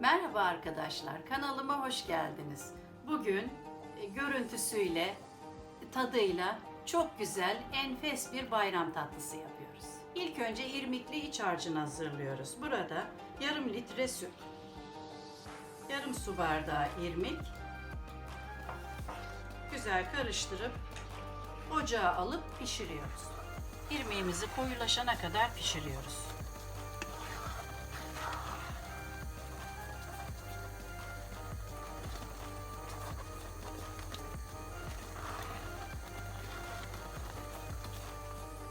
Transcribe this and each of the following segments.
Merhaba arkadaşlar, kanalıma hoş geldiniz. Bugün e, görüntüsüyle, tadıyla çok güzel, enfes bir bayram tatlısı yapıyoruz. İlk önce irmikli iç harcını hazırlıyoruz. Burada yarım litre süt, yarım su bardağı irmik, güzel karıştırıp ocağa alıp pişiriyoruz. İrmiğimizi koyulaşana kadar pişiriyoruz.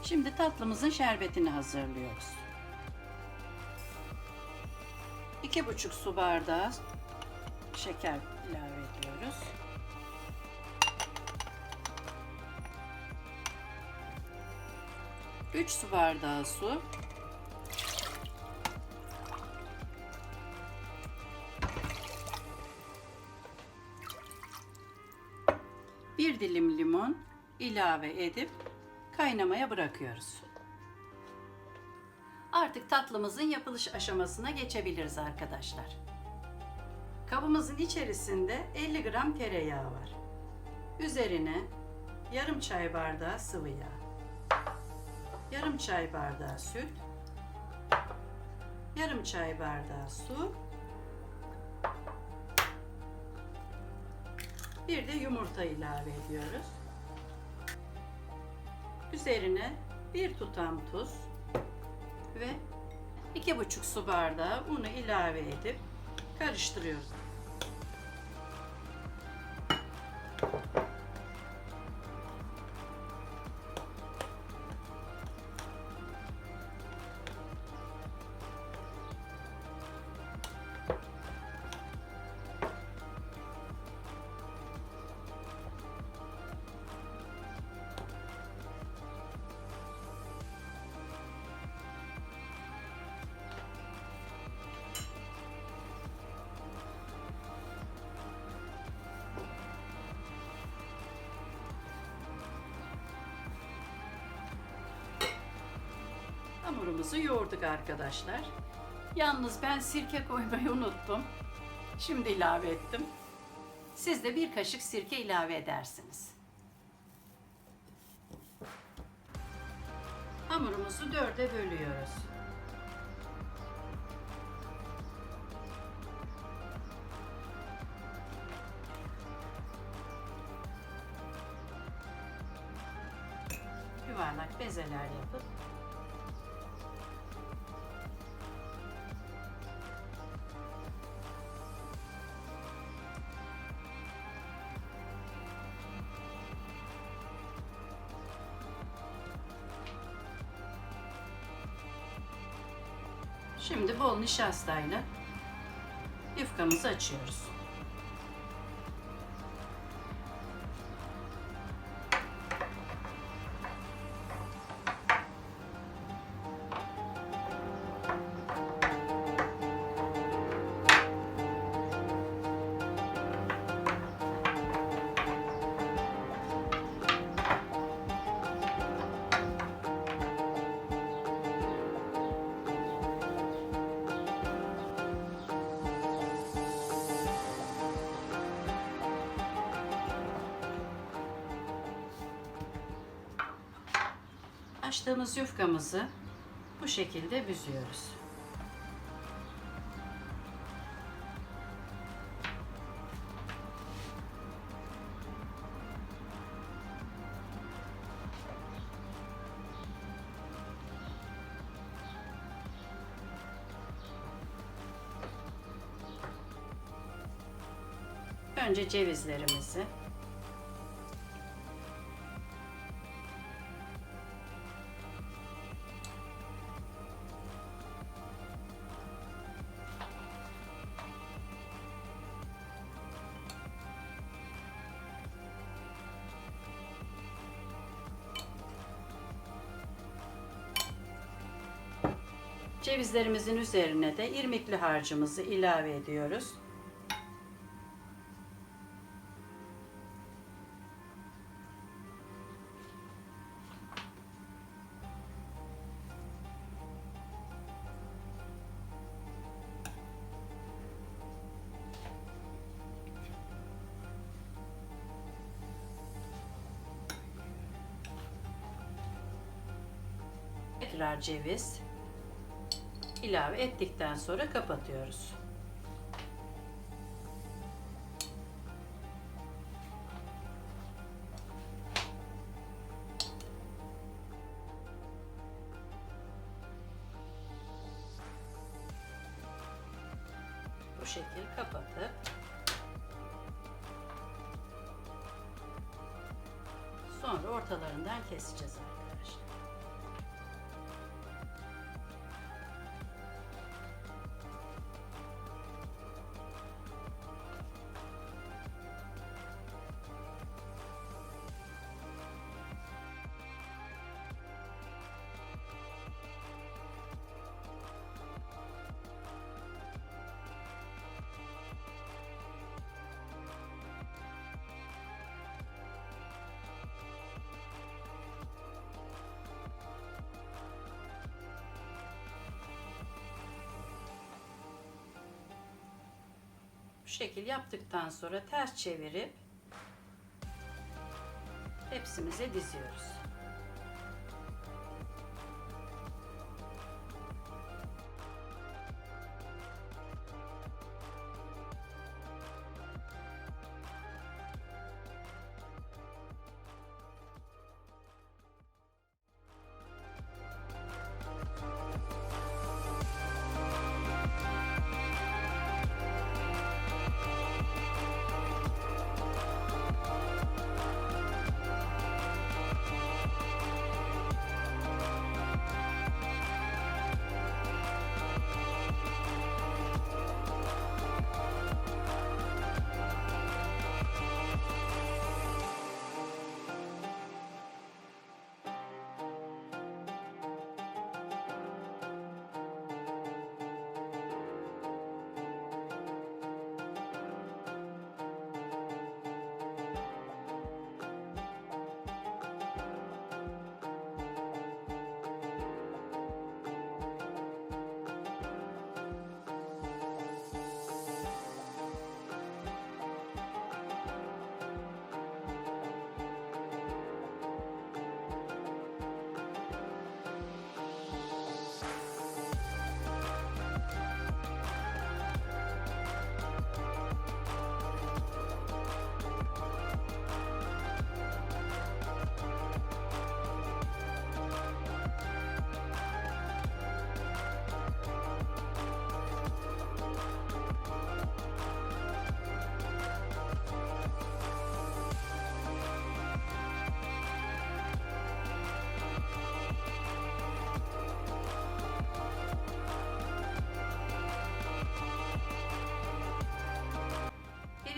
Şimdi tatlımızın şerbetini hazırlıyoruz. 2,5 su bardağı şeker ilave ediyoruz. Üç su bardağı su. Bir dilim limon ilave edip kaynamaya bırakıyoruz. Artık tatlımızın yapılış aşamasına geçebiliriz arkadaşlar. Kabımızın içerisinde 50 gram tereyağı var. Üzerine yarım çay bardağı sıvı yağ, yarım çay bardağı süt, yarım çay bardağı su, bir de yumurta ilave ediyoruz. Üzerine bir tutam tuz ve iki buçuk su bardağı unu ilave edip karıştırıyoruz. Hamurumuzu yoğurduk arkadaşlar. Yalnız ben sirke koymayı unuttum. Şimdi ilave ettim. Siz de bir kaşık sirke ilave edersiniz. Hamurumuzu dörde bölüyoruz. Yuvarlak bezeler yapıp Şimdi bol nişastayla yufkamızı açıyoruz. Açtığımız yufkamızı bu şekilde büzüyoruz. Önce cevizlerimizi Cevizlerimizin üzerine de irmikli harcımızı ilave ediyoruz. tekrar ceviz ilave ettikten sonra kapatıyoruz. Bu şekil kapatıp sonra ortalarından keseceğiz arkadaşlar. Bu şekil yaptıktan sonra ters çevirip hepsimize diziyoruz.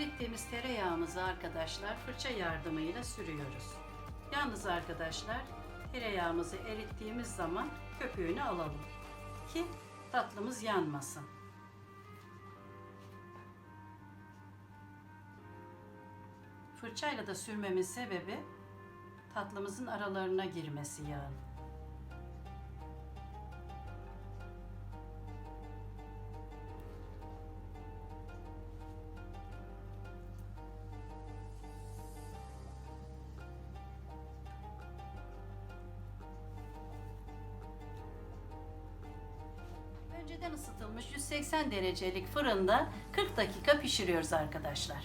Erittiğimiz tereyağımızı arkadaşlar fırça yardımıyla sürüyoruz. Yalnız arkadaşlar tereyağımızı erittiğimiz zaman köpüğünü alalım ki tatlımız yanmasın. Fırçayla da sürmemin sebebi tatlımızın aralarına girmesi yağın. Önceden ısıtılmış 180 derecelik fırında 40 dakika pişiriyoruz arkadaşlar.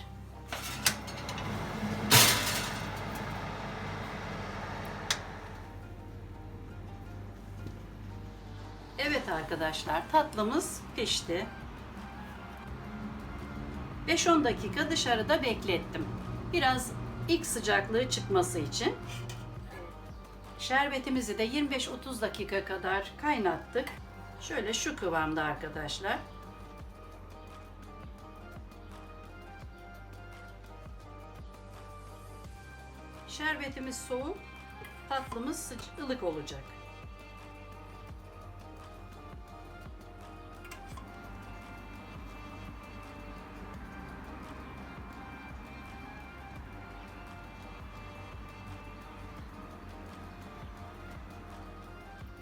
Evet arkadaşlar tatlımız pişti. 5-10 dakika dışarıda beklettim. Biraz ilk sıcaklığı çıkması için. Şerbetimizi de 25-30 dakika kadar kaynattık. Şöyle şu kıvamda arkadaşlar. Şerbetimiz soğuk, tatlımız ılık olacak.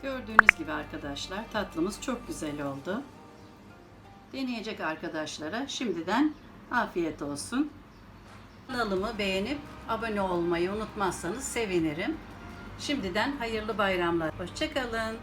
Gördüğünüz gibi arkadaşlar tatlımız çok güzel oldu. Deneyecek arkadaşlara şimdiden afiyet olsun. Kanalımı beğenip abone olmayı unutmazsanız sevinirim. Şimdiden hayırlı bayramlar. Hoşçakalın.